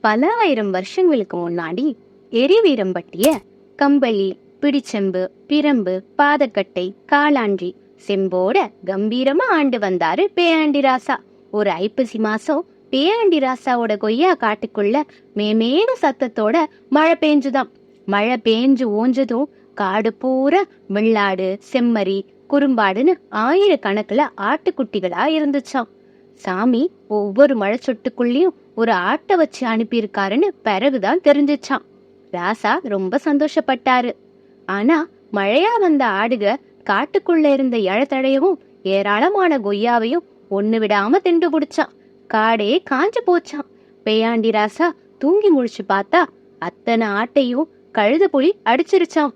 பல ஆயிரம் வருஷங்களுக்கு முன்னாடி எரிவீரம்பட்டிய கம்பளி பிடிச்செம்பு பிரம்பு பாதக்கட்டை காளான்றி செம்போட கம்பீரமா ஆண்டு வந்தாரு பேயாண்டி ராசா. ஒரு ஐப்பசி மாசம் பேயாண்டி ராசாவோட கொய்யா காட்டுக்குள்ள மேமேனு சத்தத்தோட மழை பெஞ்சுதாம். மழை பேஞ்சு ஓஞ்சதும் காடு பூரா வெள்ளாடு செம்மறி குறும்பாடுன்னு ஆயிரக்கணக்குல ஆட்டுக்குட்டிகளா இருந்துச்சாம். சாமி ஒவ்வொரு மழை சொட்டுக்குள்ளேயும் ஒரு ஆட்டை வச்சு அனுப்பியிருக்காருன்னு பிறகுதான் தெரிஞ்சிச்சான் ராசா ரொம்ப சந்தோஷப்பட்டாரு. ஆனா மழையா வந்த ஆடுக காட்டுக்குள்ள இருந்த இழத்தடையவும் ஏராளமான கொய்யாவையும் ஒண்ணு விடாம திண்டு குடிச்சான் காடே காஞ்சு போச்சான் பேயாண்டி ராசா தூங்கி முழிச்சு பார்த்தா அத்தனை ஆட்டையும் கழுத புலி அடிச்சிருச்சாம்.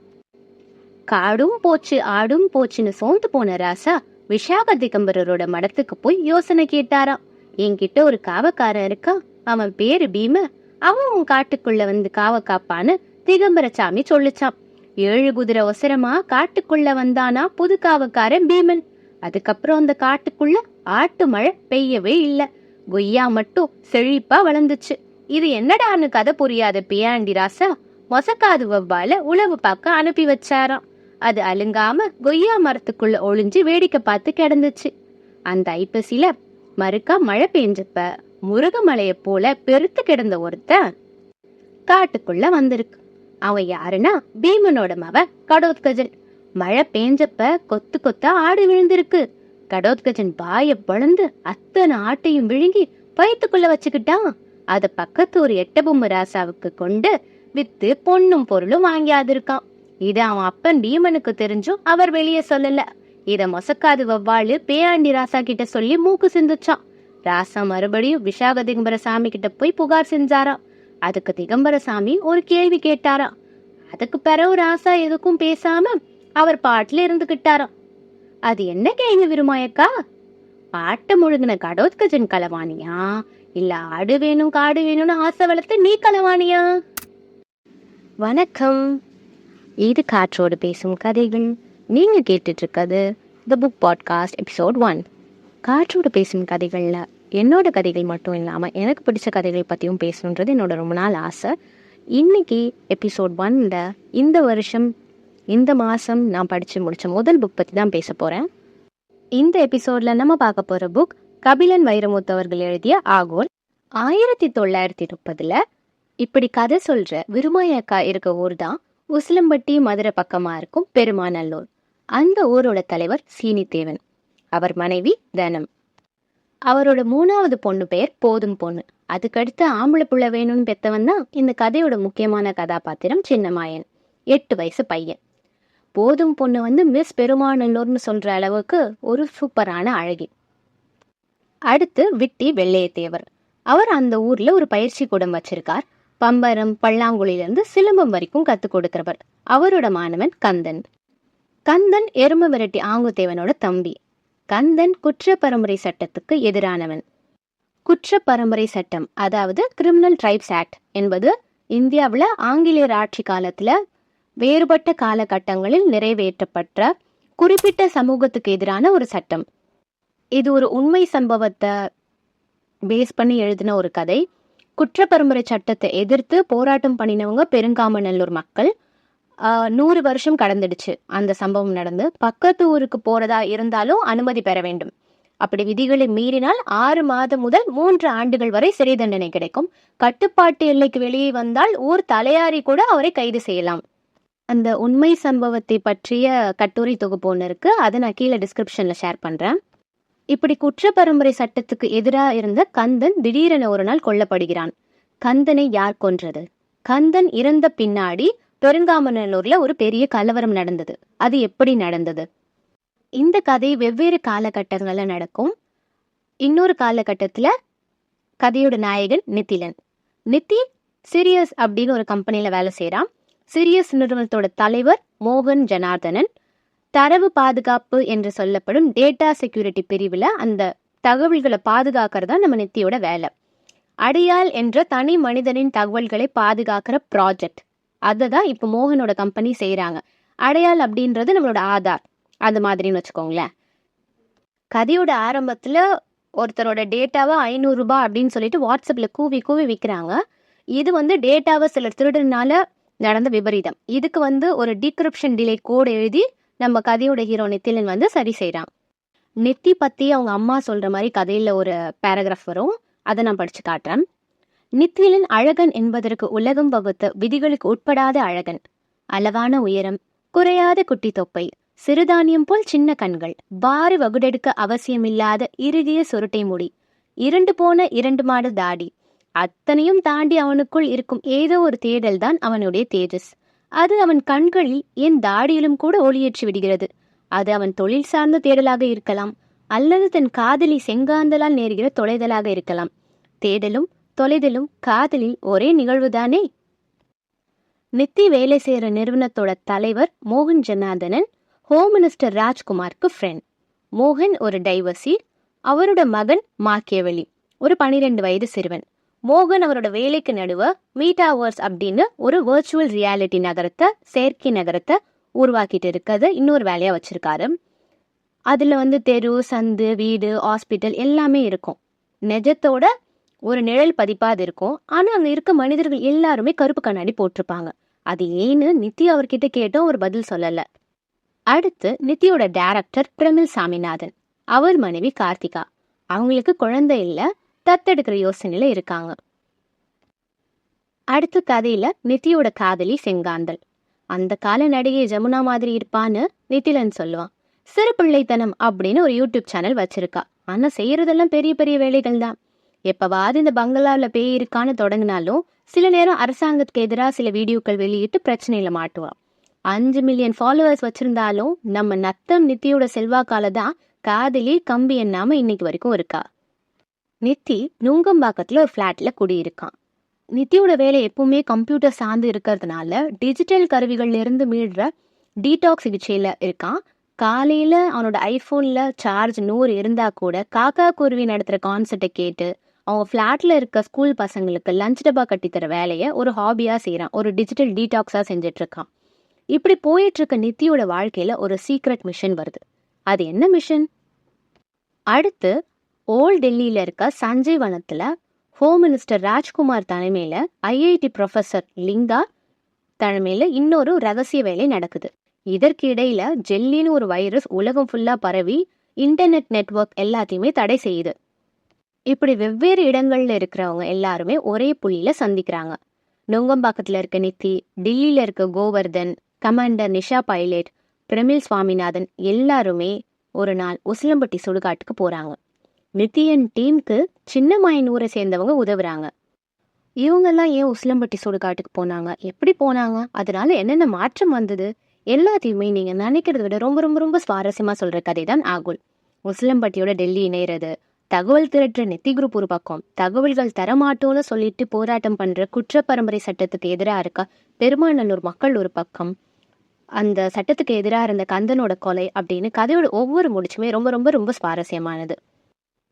காடும் போச்சு ஆடும் போச்சுன்னு சோர்ந்து போன ராசா விஷாக திகம்பரரோட மடத்துக்கு போய் யோசனை கேட்டாராம். என்கிட்ட ஒரு காவக்காரன் இருக்கான். அவன் பேரு பீம. அவன் உன் காட்டுக்குள்ள வந்து காவ காப்பான்னு திகம்பரசாமி சொல்லுச்சான் ஏழு குதிரை ஒசரமா காட்டுக்குள்ள வந்தானா புது காவக்காரன் பீமன். அதுக்கப்புறம் அந்த காட்டுக்குள்ள ஆட்டு மழை பெய்யவே இல்ல. கொய்யா மட்டும் செழிப்பா வளர்ந்துச்சு. இது என்னடான்னு கதை புரியாத பியாண்டி ராசா மொசக்காது வவ்வால உழவு பார்க்க அனுப்பி வச்சாராம். அது அலுங்காம கொய்யா மரத்துக்குள்ள ஒளிஞ்சு வேடிக்கை பார்த்து கிடந்துச்சு. அந்த ஐப்பசில மறுக்கா மழை பெஞ்சப்ப முருகமலைய போல பெருத்து கிடந்த ஒருத்தன் காட்டுக்குள்ள வந்திருக்கு. அவன் யாருன்னா பீமனோட மவ கடோத்கஜன். மழை பெஞ்சப்ப கொத்து கொத்தா ஆடு விழுந்திருக்கு. கடோத்கஜன் பாய பொழந்து அத்தனை ஆட்டையும் விழுங்கி பயத்துக்குள்ள வச்சுக்கிட்டான். அத பக்கத்து ஒரு எட்டபொம்மு ராசாவுக்கு கொண்டு வித்து பொண்ணும் பொருளும் வாங்கியாதிருக்கான். இது அவன் அப்பன் பீமனுக்கு தெரிஞ்சும் அவர் வெளியே சொல்லல. இத மொசக்காது வவ்வாளு பேயாண்டி ராசா கிட்ட சொல்லி மூக்கு சிந்துச்சான். ராசா மறுபடியும் விஷாக திகம்பர சாமி கிட்ட போய் புகார் செஞ்சாராம். அதுக்கு திகம்பர சாமி ஒரு கேள்வி கேட்டாராம். அதுக்கு பிறகு ராசா எதுக்கும் பேசாம அவர் பாட்டுல இருந்துகிட்டாராம். அது என்ன கேள்வி விருமாயக்கா? பாட்டை முழுங்கின கடோத்கஜன் கலவாணியா? இல்ல ஆடு வேணும் காடு வேணும்னு ஆசை வளர்த்து நீ கலவாணியா? வணக்கம். இது காற்றோடு பேசும் கதைகள். நீங்கள் கேட்டுட்ருக்கிறது the book podcast episode one காற்றோடு பேசும் கதைகளில் என்னோட கதைகள் மட்டும் இல்லாமல் எனக்கு பிடிச்ச கதைகள் பற்றியும் பேசணுன்றது என்னோட ரொம்ப நாள் ஆசை. இன்னைக்கு எபிசோட் ஒன்ல இந்த வருஷம் இந்த மாதம் நான் படித்து முடிச்ச முதல் புக் பற்றி தான் பேச போகிறேன் இந்த எபிசோடில் நம்ம பார்க்க போகிற புக் கபிலன் வைரமுத்து அவர்கள் எழுதிய ஆகோல். ஆயிரத்தி தொள்ளாயிரத்தி முப்பதில் இப்படி கதை சொல்கிற விருமாயக்கா இருக்க ஊர் தான் உசிலம்பட்டி மதுரை பக்கமா இருக்கும் பெருமாநல்லூர். அந்த ஊரோட தலைவர் சீனித்தேவன். அவர் மனைவி தனம். அவரோட மூணாவது பொண்ணு பெயர் போதும் பொண்ணு. அதுக்கடுத்து ஆம்பளை புள்ள வேணும்னு பெத்தவன் தான் இந்த கதையோட முக்கியமான கதாபாத்திரம் சின்னமாயன் எட்டு வயசு பையன். போதும் பொண்ணு வந்து மிஸ் பெருமாநல்லூர்னு சொல்கிற அளவுக்கு ஒரு சூப்பரான அழகி. அடுத்து விட்டி வெள்ளையத்தேவர். அவர் அந்த ஊரில் ஒரு பயிற்சி கூடம் வச்சிருக்கார். பம்பரம் பல்லாங்குழிலிருந்து சிலம்பம் வரைக்கும் கத்துக் கொடுக்கிறவர். அவரோட மாணவன் கந்தன். கந்தன் எறும்பு விரட்டி ஆங்குத்தேவனோட தம்பி. கந்தன் குற்ற பரம்பரை சட்டத்துக்கு எதிரானவன். குற்ற பரம்பரை சட்டம் அதாவது கிரிமினல் ட்ரைப்ஸ் ஆக்ட் என்பது இந்தியாவில் ஆங்கிலேயர் ஆட்சி காலத்தில் வேறுபட்ட காலகட்டங்களில் நிறைவேற்றப்பட்ட குறிப்பிட்ட சமூகத்துக்கு எதிரான ஒரு சட்டம். இது ஒரு உண்மை சம்பவத்தை பேஸ் பண்ணி எழுதின ஒரு கதை. குற்றப்பரம்பரை சட்டத்தை எதிர்த்து போராட்டம் பண்ணினவங்க பெருங்காமநல்லூர் மக்கள். நூறு வருஷம் கடந்துடுச்சு அந்த சம்பவம் நடந்து. பக்கத்து ஊருக்கு போறதா இருந்தாலும் அனுமதி பெற வேண்டும். அப்படி விதிகளை மீறினால் ஆறு மாதம் முதல் மூன்று ஆண்டுகள் வரை சிறை தண்டனை கிடைக்கும். கட்டுப்பாட்டு எல்லைக்கு வெளியே வந்தால் ஊர் தலையாரி கூட அவரை கைது செய்யலாம். அந்த உண்மை சம்பவத்தை பற்றிய கட்டுரை தொகுப்பு ஒன்று இருக்கு. அதை நான் கீழே டிஸ்கிரிப்ஷன்ல ஷேர் பண்றேன். இப்படி குற்ற பரம்பரை சட்டத்துக்கு எதிராக இருந்த கந்தன் திடீரென ஒரு நாள் கொல்லப்படுகிறான். கந்தனை யார் கொன்றது? கந்தன் இறந்த பின்னாடி பெருங்காமநல்லூர்ல ஒரு பெரிய கலவரம் நடந்தது. அது எப்படி நடந்தது? இந்த கதை வெவ்வேறு காலகட்டங்கள்ல நடக்கும். இன்னொரு காலகட்டத்துல கதையோட நாயகன் நித்திலன். நித்தி சிரியஸ் அப்படின்னு ஒரு கம்பெனியில் வேலை செய்கிறான் சிரியஸ் நிறுவனத்தோட தலைவர் மோகன் ஜனார்தனன். தரவு பாதுகாப்பு என்று சொல்லப்படும் டேட்டா செக்யூரிட்டி பிரிவில் அந்த தகவல்களை பாதுகாக்கிறது தான் நம்ம நித்தியோட வேலை. அடியால் என்ற தனி மனிதனின் தகவல்களை பாதுகாக்கிற ப்ராஜெக்ட் அதை தான் இப்போ மோகனோட கம்பெனி செய்கிறாங்க அடையாள் அப்படின்றது நம்மளோட ஆதார். அது மாதிரின்னு வச்சுக்கோங்களேன். கதையோட ஆரம்பத்தில் ஒருத்தரோட டேட்டாவை ஐநூறுரூபா அப்படின்னு சொல்லிட்டு வாட்ஸ்அப்பில் கூவி கூவி விற்கிறாங்க இது வந்து டேட்டாவை சிலர் திருடுனால நடந்த விபரீதம். இதுக்கு வந்து ஒரு டிக்ரிப்ஷன் டிலே கோடு எழுதி நம்ம கதையோட ஹீரோ நித்திலன் வந்து சரி செய்கிறான் நெத்தி பற்றி அவங்க அம்மா சொல்கிற மாதிரி கதையில் ஒரு பேராகிராஃப் வரும். அதை நான் படித்து காட்டுறேன். நித்திலன் அழகன் என்பதற்கு உலகம் வகுத்த விதிகளுக்கு உட்படாத அழகன். அளவான உயரம் குறையாத குட்டி தொப்பை சிறுதானியம் போல் சின்ன கண்கள் பாரி வகுடெடுக்க அவசியமில்லாத இறுகிய சுருட்டை முடி இரண்டு போன இரண்டு மாடு தாடி. அத்தனையும் தாண்டி அவனுக்குள் இருக்கும் ஏதோ ஒரு தேடல் தான் அவனுடைய தேஜஸ். அது அவன் கண்களில் என் தாடியிலும் கூட ஒளியேற்றி விடுகிறது. அது அவன் தொழில் சார்ந்த தேடலாக இருக்கலாம் அல்லது தன் காதலி செங்காந்தலால் நேர்கிற தொலைதலாக இருக்கலாம். தேடலும் தொலைதலும் காதலில் ஒரே நிகழ்வுதானே? நித்தி வேலை செய்கிற நிறுவனத்தோட தலைவர் மோகன் ஜனார்தனன் ஹோம் மினிஸ்டர் ராஜ்குமாருக்கு ஃப்ரெண்ட் மோகன் ஒரு டைவர்சி அவரோட மகன் மாக்கியவெளி. ஒரு பனிரெண்டு வயது சிறுவன். மோகன் அவரோட வேலைக்கு நடுவ மீட்டாவர்ஸ் அப்படின்னு ஒரு வர்ச்சுவல் ரியாலிட்டி நகரத்தை செயற்கை நகரத்தை உருவாக்கிட்டு இருக்கிறத. இன்னொரு வேலையாக வச்சுருக்காரு. அதில் வந்து தெரு சந்து வீடு ஹாஸ்பிட்டல் எல்லாமே இருக்கும். நெஜத்தோட ஒரு நிழல் பதிப்பாக அது இருக்கும். ஆனால் அங்கே இருக்க மனிதர்கள் எல்லாருமே கருப்பு கண்ணாடி போட்டிருப்பாங்க. அது ஏன்னு நித்தி அவர்கிட்ட கேட்டோம் ஒரு பதில் சொல்லலை. அடுத்து நித்தியோட டேரக்டர் பிரமிழ் சாமிநாதன். அவர் மனைவி கார்த்திகா. அவங்களுக்கு குழந்தை இல்லை. தத்தெடுக்கிற யோசனையில் இருக்காங்க. அடுத்த கதையில நித்தியோட காதலி செங்காந்தல். அந்த கால நடிகை ஜமுனா மாதிரி இருப்பான்னு நித்திலன் சொல்லுவான். சிறு பிள்ளைத்தனம் அப்படின்னு ஒரு யூடியூப் சேனல் வச்சிருக்கா. ஆனா செய்யறதெல்லாம் பெரிய பெரிய வேலைகள் தான். எப்பவாவது இந்த பங்களாவில் பேய் இருக்கான்னு தொடங்கினாலும் சில நேரம் அரசாங்கத்துக்கு எதிராக சில வீடியோக்கள் வெளியிட்டு பிரச்சனையில மாட்டுவான். அஞ்சு மில்லியன் ஃபாலோவர்ஸ் வச்சிருந்தாலும் நம்ம நத்தம் நித்தியோட செல்வாக்கால தான் காதலி கம்பி எண்ணாம இன்னைக்கு வரைக்கும் இருக்கா. நித்தி நுங்கம்பாக்கத்தில் ஒரு ஃப்ளாட்டில் குடியிருக்கான். நித்தியோட வேலை எப்பவுமே கம்ப்யூட்டர் சார்ந்து இருக்கிறதுனால டிஜிட்டல் கருவிகள்ல இருந்து மீள்ற டீடாக் சிகிச்சையில் இருக்கான். காலையில் அவனோட ஐஃபோனில் சார்ஜ் நூறு இருந்தால் கூட காக்கா குருவி நடத்துகிற கான்சர்ட்டை கேட்டு அவங்க ஃப்ளாட்டில் இருக்க ஸ்கூல் பசங்களுக்கு லஞ்ச் டப்பா கட்டித்தர வேலையை ஒரு ஹாபியாக செய்கிறான் ஒரு டிஜிட்டல் டீடாக்ஸாக செஞ்சிட்ருக்கான் இப்படி போயிட்டுருக்க நித்தியோட வாழ்க்கையில் ஒரு சீக்ரெட் மிஷன் வருது. அது என்ன மிஷன் அடுத்து ஓல்ட் டெல்லியில் இருக்க சஞ்சய் வனத்தில் ஹோம் மினிஸ்டர் ராஜ்குமார் தலைமையில் ஐஐடி ப்ரொஃபஸர் லிங்கா தலைமையில் இன்னொரு ரகசிய வேலை நடக்குது. இதற்கு இடையில ஜெல்லின்னு ஒரு வைரஸ் உலகம் ஃபுல்லாக பரவி இன்டர்நெட் நெட்வொர்க் எல்லாத்தையுமே தடை செய்யுது. இப்படி வெவ்வேறு இடங்கள்ல இருக்கிறவங்க எல்லாருமே ஒரே புள்ளியில சந்திக்கிறாங்க. நுங்கம்பாக்கத்தில் இருக்க நித்தி டில்லியில் இருக்க கோவர்தன் கமாண்டர் நிஷா பைலட் பிரமிழ் சுவாமிநாதன் எல்லாருமே ஒரு நாள் உசிலம்பட்டி சுடுகாட்டுக்கு போறாங்க. நித்தியன் டீமுக்கு சின்ன மாயனூரை சேர்ந்தவங்க உதவுறாங்க. இவங்கெல்லாம் ஏன் உசிலம்பட்டி சுடுகாட்டுக்கு போனாங்க? எப்படி போனாங்க? அதனால என்னென்ன மாற்றம் வந்தது? எல்லாத்தையுமே நீங்கள் நினைக்கிறத விட ரொம்ப ரொம்ப ரொம்ப சுவாரஸ்யமாக சொல்கிற கதை தான் ஆகுல். உசிலம்பட்டியோட டெல்லி இணையிறது. தகவல் திரட்டுற நெத்தி குரூப் ஒரு பக்கம் தகவல்கள் தரமாட்டோன்னு சொல்லிட்டு போராட்டம் பண்ணுற குற்ற பரம்பரை சட்டத்துக்கு எதிராக இருக்க பெருமாநல்லூர் மக்கள் ஒரு பக்கம். அந்த சட்டத்துக்கு எதிராக இருந்த கந்தனோட கொலை அப்படின்னு கதையோட ஒவ்வொரு முடிச்சுமே ரொம்ப ரொம்ப ரொம்ப சுவாரஸ்யமானது.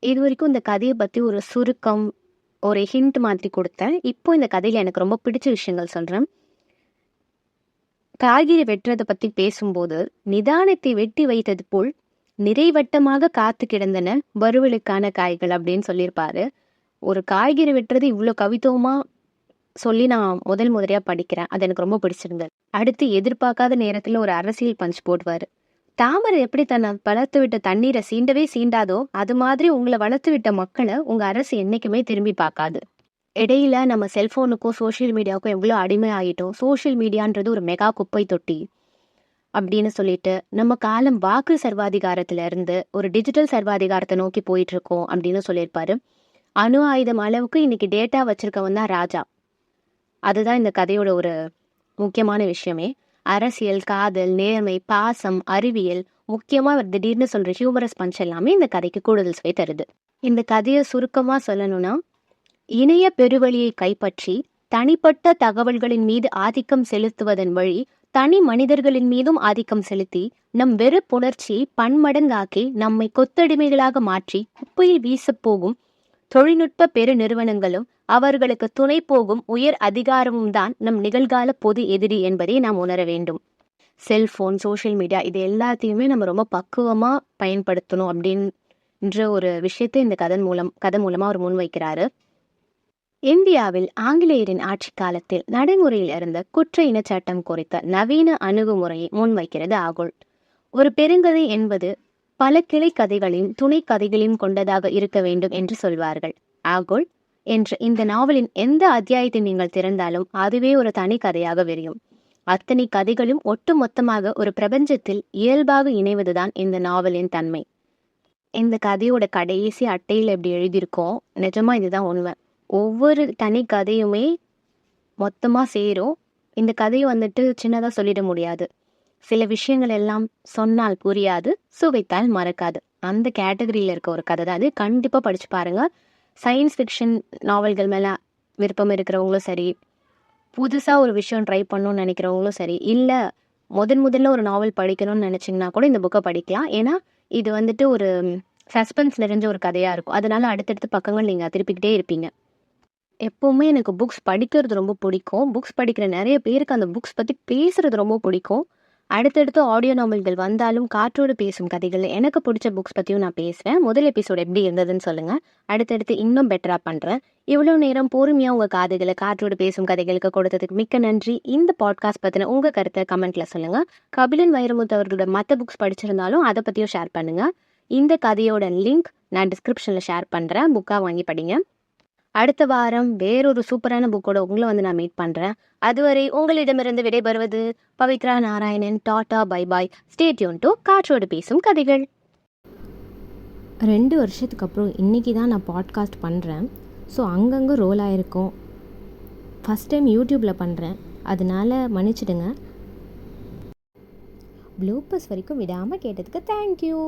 இது வரைக்கும் இந்த கதையை பற்றி ஒரு சுருக்கம் ஒரு ஹிண்ட் மாதிரி கொடுத்தேன். இப்போ இந்த கதையில் எனக்கு ரொம்ப பிடிச்ச விஷயங்கள் சொல்கிறேன் காய்கறி வெட்டுறதை பற்றி பேசும்போது நிதானத்தை வெட்டி வைத்தது போல் நிறைவட்டமாக காத்து கிடந்தன வறுவலுக்கான காய்கள் அப்படின்னு சொல்லியிருப்பாரு. ஒரு காய்கறி வெட்டுறது இவ்வளோ கவித்துவமாக சொல்லி நான் முதல் முதலையாக படிக்கிறேன். அது எனக்கு ரொம்ப பிடிச்சிருந்தது. அடுத்து எதிர்பார்க்காத நேரத்தில் ஒரு அரசியல் பஞ்ச் போடுவார். தாமரை எப்படி தன்னை வளர்த்து விட்ட தண்ணீரை சீண்டவே சீண்டாதோ அது மாதிரி உங்களை வளர்த்து விட்ட மக்களை உங்க அரசு என்னைக்குமே திரும்பி பார்க்காது. இடையில நம்ம செல்போனுக்கும் சோஷியல் மீடியாவுக்கும் எவ்வளோ அடிமை ஆகிட்டோம் சோஷியல் மீடியான்றது ஒரு மெகா குப்பை தொட்டி அப்படின்னு சொல்லிட்டு நம்ம காலம் வாக்கு சர்வாதிகாரத்துல இருந்து ஒரு டிஜிட்டல் சர்வாதிகாரத்தை நோக்கி போயிட்டு இருக்கோம் அப்படின்னு சொல்லியிருப்பாரு. அணு ஆயுதம் அளவுக்கு இன்னைக்கு டேட்டா வச்சிருக்கவன் தான் ராஜா. அதுதான் இந்த கதையோட ஒரு முக்கியமான விஷயமே. அரசியல் காதல் நேர்மை பாசம் அறிவியல் முக்கியமாக அவர் திடீர்னு சொல்கிற ஹியூமரஸ் பஞ்ச் எல்லாமே இந்த கதைக்கு கூடுதல் சுவை தருது. இந்த கதையை சுருக்கமாக சொல்லணும்னா இணைய பெருவழியை கைப்பற்றி தனிப்பட்ட தகவல்களின் மீது ஆதிக்கம் செலுத்துவதன் வழி தனி மனிதர்களின் மீதும் ஆதிக்கம் செலுத்தி நம் வெறுப்புணர்ச்சியை பன்மடங்காக்கி நம்மை கொத்தடிமைகளாக மாற்றி குப்பையில் வீசப் போகும் தொழில்நுட்ப பெருநிறுவனங்களும் அவர்களுக்கு துணை போகும் உயர் அதிகாரமும் தான் நம் நிகழ்கால பொது எதிரி என்பதை நாம் உணர வேண்டும். செல்போன் சோஷியல் மீடியா இது எல்லாத்தையுமே நம்ம ரொம்ப பக்குவமாக பயன்படுத்தணும் அப்படின்ற ஒரு விஷயத்தை இந்த கதன் மூலம் கதை மூலமாக அவர் முன்வைக்கிறாரு. இந்தியாவில் ஆங்கிலேயரின் ஆட்சி காலத்தில் நடைமுறையில் இருந்த குற்ற இனச்சட்டம் குறித்த நவீன அணுகுமுறையை முன்வைக்கிறது ஆகுல். ஒரு பெருங்கதை என்பது பல கிளை கதைகளையும் துணை கதைகளையும் கொண்டதாக இருக்க வேண்டும் என்று சொல்வார்கள். ஆகோல் என்ற இந்த நாவலின் எந்த அத்தியாயத்தை நீங்கள் திறந்தாலும் அதுவே ஒரு தனி கதையாக விரியும். அத்தனை கதைகளும் ஒட்டுமொத்தமாக ஒரு பிரபஞ்சத்தில் இயல்பாக இணைவதுதான் இந்த நாவலின் தன்மை. இந்த கதையோட கடைசி அட்டையில் எப்படி எழுதியிருக்கோம்? நிஜமா இதுதான் உண்மை. ஒவ்வொரு தனி கதையுமே மொத்தமாக சேரும். இந்த கதையை வந்துட்டு சின்னதாக சொல்லிட முடியாது. சில விஷயங்கள் எல்லாம் சொன்னால் புரியாது சுவைத்தால் மறக்காது. அந்த கேட்டகரியில் இருக்க ஒரு கதை தான் அது. கண்டிப்பாக படித்து பாருங்க. சயின்ஸ் ஃபிக்ஷன் நாவல்கள் மேலே விருப்பம் இருக்கிறவங்களும் சரி புதுசாக ஒரு விஷயம் ட்ரை பண்ணணும்னு நினைக்கிறவங்களும் சரி இல்லை முதன் முதல்ல ஒரு நாவல் படிக்கணும்னு நினச்சிங்கன்னா கூட இந்த புக்கை படிக்கலாம். ஏன்னா இது வந்துட்டு ஒரு சஸ்பென்ஸ் நிறைஞ்ச ஒரு கதையாக இருக்கும். அதனால அடுத்தடுத்த பக்கங்கள் நீங்கள் திருப்பிக்கிட்டே இருப்பீங்க. எப்போவுமே எனக்கு புக்ஸ் படிக்கிறது ரொம்ப பிடிக்கும். புக்ஸ் படிக்கிற நிறைய பேருக்கு அந்த புக்ஸ் பற்றி பேசுறது ரொம்ப பிடிக்கும். அடுத்தடுத்து ஆடியோ நாவல்கள் வந்தாலும் காற்றோடு பேசும் கதைகள் எனக்கு பிடிச்ச புக்ஸ் பற்றியும் நான் பேசுவேன் முதல் எபிசோடு எப்படி இருந்ததுன்னு சொல்லுங்கள் அடுத்தடுத்து இன்னும் பெட்டராக பண்ணுறேன் இவ்வளோ நேரம் பொறுமையாக உங்கள் காதுகளை காற்றோடு பேசும் கதைகளுக்கு கொடுத்ததுக்கு மிக்க நன்றி. இந்த பாட்காஸ்ட் பற்றின உங்கள் கருத்தை கமெண்ட்டில் சொல்லுங்கள் கபிலன் வைரமுத்து அவர்களோட மற்ற புக்ஸ் படிச்சிருந்தாலும் அதை பற்றியும் ஷேர் பண்ணுங்கள் இந்த கதையோட லிங்க் நான் டிஸ்கிரிப்ஷனில் ஷேர் பண்ணுறேன் புக்காக வாங்கி படிங்க. அடுத்த வாரம் வேறொரு சூப்பரான புக்கோட உங்களை வந்து நான் மீட் பண்ணுறேன் அதுவரை உங்களிடமிருந்து விடைபெறுவது Pavithra Narayanan tata bye bye stay tuned to காற்றோடு பேசும் கதைகள். ரெண்டு வருஷத்துக்கு அப்புறம் இன்றைக்கி தான் நான் பாட்காஸ்ட் பண்ணுறேன் ஸோ அங்கங்கே ரோல் ஆகிருக்கும் ஃபஸ்ட் டைம் யூடியூப்பில் பண்ணுறேன் அதனால மன்னிச்சிடுங்க. ப்ளூப்பர்ஸ் வரைக்கும் விடாமல் கேட்டதுக்கு தேங்க்யூ